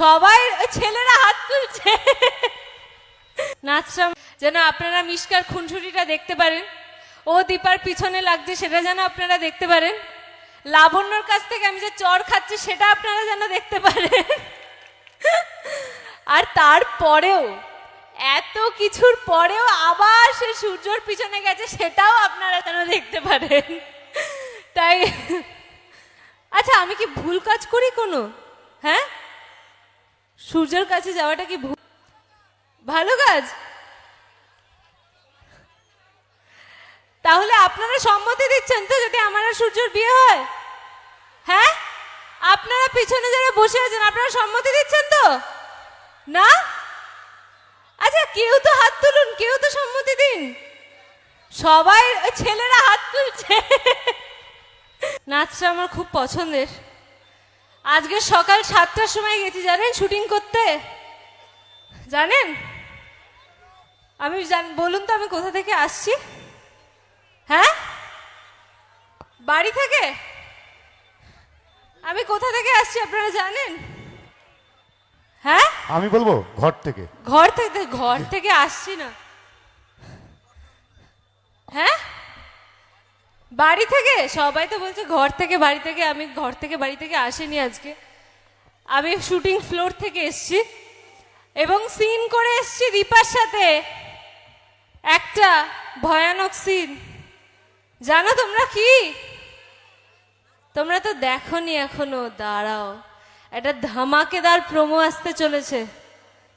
সবাই ছেলেরা হাত তুলছে। নাচটা যেন আপনারা মিষ্কার খুনসুটিটা দেখতে পারেন। ও দীপার পিছনে লাগছে, সেটা যেন আপনারা দেখতে পারেন। লাবণ্যর কাছ থেকে আমি যে চর খাচ্ছি, সেটা আপনারা যেন দেখতে পারেন। আর তারপরেও, এত কিছুর পরেও আবার সে সূর্যর পিছনে গেছে, সেটাও আপনারা যেন দেখতে পারেন। তাই আচ্ছা আমি কি ভুল কাজ করি কোনো? সূর্যের কাছে যাওয়াটা কি ভুল কাজ? তাহলে আপনারা সম্মতি দিচ্ছেন তো যদি আমার আর সূর্যর বিয়ে হয়? হ্যাঁ? আপনারা পিছনে যারা বসে আছেন, আপনারা সম্মতি দিচ্ছেন তো? না? আচ্ছা কেউ তো হাত তুলুন, কেউ তো সম্মতি দিন। সবাই ছেলেরা হাত তুলছে। নাচটা আমার খুব পছন্দের। আজকে সকাল সাতটার সময় গেছি জানেন শুটিং করতে? জানেন? আমি জান- বলুন তো আমি কোথা থেকে আসছি? হ্যাঁ? বাড়ি থেকে? আমি কোথা থেকে আসছি আপনারা জানেন? হ্যাঁ? আমি বলব ঘর থেকে। ঘর থেকে ঘর থেকে আসছি না। হ্যাঁ? বাড়ি থেকে? সবাই তো বলছে ঘর থেকে, বাড়ি থেকে। আমি ঘর থেকে, বাড়ি থেকে আসিনি আজকে। আমি শুটিং ফ্লোর থেকে এসছি। এবং সিন করে এসছি দীপার সাথে। একটা ভয়ানক সিন জানো তোমরা কি? তোমরা তো দেখোনি এখনও, দাঁড়াও। একটা ধামাকেদার প্রোমো আসতে চলেছে।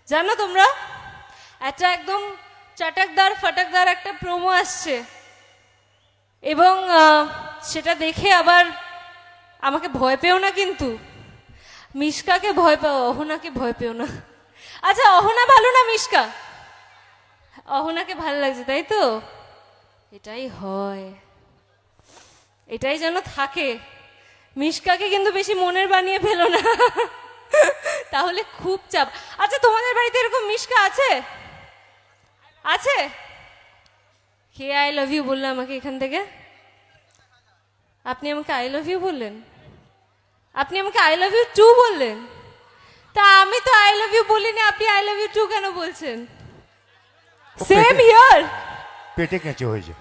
জানো তোমরা? একটা একদম চাটাকদার ফাটাকদার একটা প্রোমো আসছে। এবং সেটা দেখে আবার আমাকে ভয় পেও না কিন্তু। মিশকাকে ভয় পাও, অহনাকে ভয় পেও না। আচ্ছা অহনা ভালো না মিশকা? অহনাকে ভালো লাগছে, তাই তো? এটাই হয়। এটাই যেন থাকে। মিশকাকে কিন্তু বেশি মনের বানিয়ে ফেলো না। তাহলে খুব চাপ। আচ্ছা তোমাদের বাড়িতে এরকম মিশকা আছে? আছে? কে আই লাভ ইউ বলল আমাকে এখান থেকে? আপনি আমাকে আই লাভ ইউ বললেন? আপনি আমাকে আই লাভ ইউ টু বললেন? তা আমি তো আই লাভ ইউ বলিনি আপনি আই লাভ ইউ টু কেন বলছেন? সেম হিয়ার পেটে কেঁচো যায়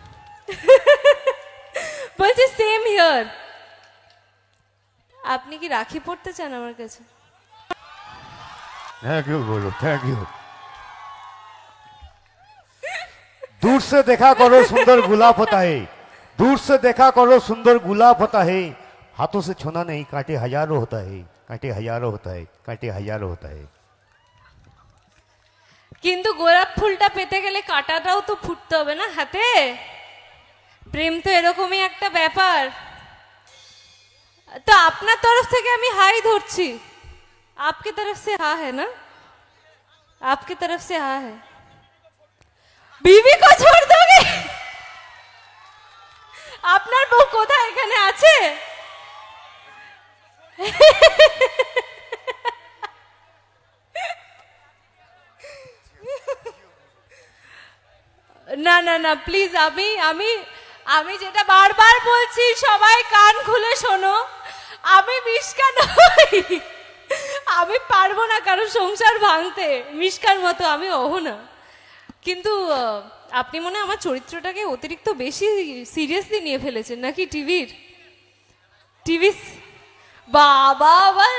বলছি সেম হিয়ার আপনি কি রাখি পড়তে চান আমার কাছে? থ্যাংক ইউ বলো থ্যাংক ইউ दूर से देखा करो सुंदर गुलाब होता है दूर से देखा करो सुंदर गुलाब होता है हाथों से छूना नहीं कांटे हजारों होता है कांटे हजारों होता है कांटे हजारों होता है কিন্তু গোলাপ ফুলটা পেতে গেলে কাঁটাটাও তো ফুটতে হবে না হাতে প্রেম তো এরকমই একটা ব্যাপার তো আপনার তরফ থেকে আমি হাই ধরছি आपकी तरफ से हाँ है ना आपकी तरफ से हाँ है বিবি কো ছোড় দোগে আপনার বউ কোথায়? এখানে আছে? না না না প্লিজ আমি আমি আমি যেটা বারবার বলছি, সবাই কান খুলে শোনো। আমি মিসকা নই। আমি পারব না কারও সংসার ভাঙতে। মিসকার মতো আমি অহনা কিন্তু আপনি মনে আমার চরিত্রটাকে অতিরিক্ত বেশি সিরিয়াসলি নিয়ে ফেলেছেন নাকি টিভির? টিভি বাবা, আবার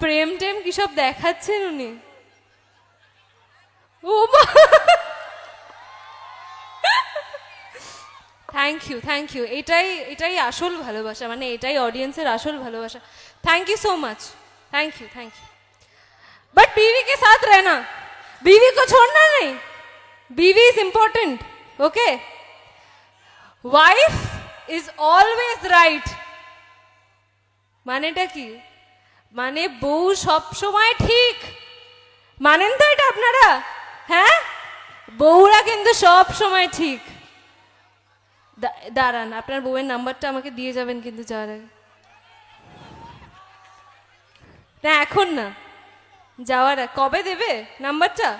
প্রেম টেম কি সব দেখাচ্ছেন উনি? ও থ্যাংক ইউ থ্যাংক ইউ এটাই এটাই আসল ভালোবাসা মানে এটাই অডিয়েন্সের আসল ভালোবাসা। Thank you so much thank you thank you but बीवी के साथ रहना बीवी को छोड़ना नहीं बीवी is important okay wife is always right মানেটা কি মানে বউ সব সময় ঠিক মানেন তো এটা আপনারা হ্যাঁ বউরা কিন্তু সব সময় ঠিক দা- দাঁড়ান আপনার বউয়ের নাম্বারটা আমাকে দিয়ে যাবেন কিন্তু যাওয়ার আগে না এখন না যাওয়ার কবে দেবে? নাম্বারটা?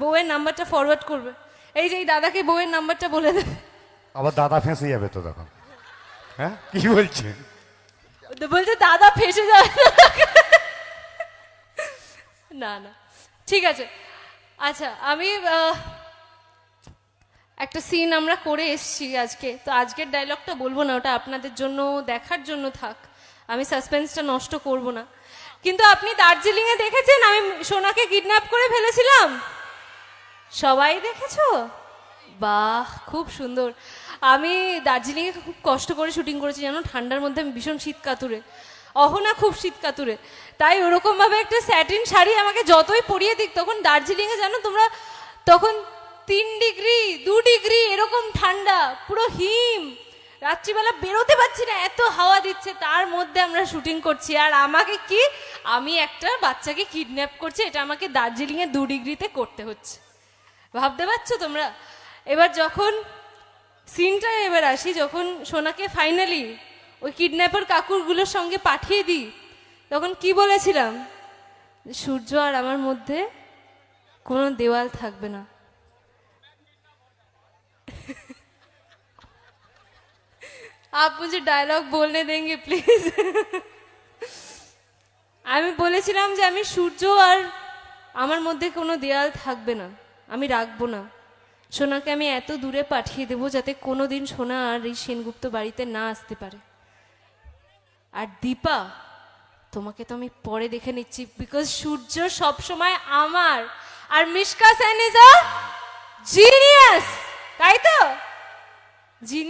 বউয়ের নাম্বারটা ফরওয়ার্ড করবে। এই যে এই দাদাকে বউয়ের নাম্বারটা বলে দেবে। আবার দাদা ফেঁসে যাবে তো তখন। হ্যাঁ? কি বলছে? তো বলছে দাদা ফেসে যাবে না। না ঠিক আছে। আচ্ছা আমি একটা সিন আমরা করে এসেছি আজকে। তো আজকের ডায়লগটা বলব না ওটা আপনাদের জন্য দেখার জন্য থাক। আমি সাসপেন্সটা নষ্ট করব না। কিন্তু আপনি দার্জিলিংয়ে দেখেছেন? আমি সোনাকে কিডন্যাপ করে ফেলেছিলাম। সবাই দেখেছ? বাহ, খুব সুন্দর। আমি দার্জিলিংয়ে খুব কষ্ট করে শুটিং করেছি, জানো? ঠান্ডার মধ্যে আমি ভীষণ শীত কাতুরে অহনা খুব শীত কাতুরে তাই ওরকমভাবে একটা স্যাটিন শাড়ি আমাকে যতই পরিয়ে দিক, তখন দার্জিলিংয়ে জানো তোমরা তখন তিন ডিগ্রি, দু ডিগ্রি, এরকম ঠান্ডা, পুরো হিম। রাত্রিবেলা বেরোতে পারছি না, এত হাওয়া দিচ্ছে। তার মধ্যে আমরা শুটিং করছি। আর আমাকে কি আমি একটা বাচ্চাকে কিডন্যাপ করছি এটা আমাকে দার্জিলিংয়ে দু ডিগ্রিতে করতে হচ্ছে ভাবতে পারছো তোমরা এবার যখন সিনটা এবার আসি যখন সোনাকে ফাইনালি ওই কিডন্যাপার কাকুরগুলোর সঙ্গে পাঠিয়ে দিই তখন কি বলেছিলাম যে সূর্য আর আমার মধ্যে কোনো দেওয়াল থাকবে না आप मुझे डायलॉग बोलने देंगे प्लीज আমি বলেছিলাম যে আমি সূর্য আর আমার মধ্যে কোনো দেয়াল থাকবে না। আমি রাখব না। সোনাকে আমি এত দূরে পাঠিয়ে দেবো যাতে কোনো দিন সোনা আর এই সেনগুপ্ত বাড়িতে না আসতে পারে। আর দীপা, তোমাকে তো আমি পরে দেখে নিচ্ছি বিকজ সূর্য সব সময় আমার। আর Mishka Sen is a genius তাই তো? জিনিয়াস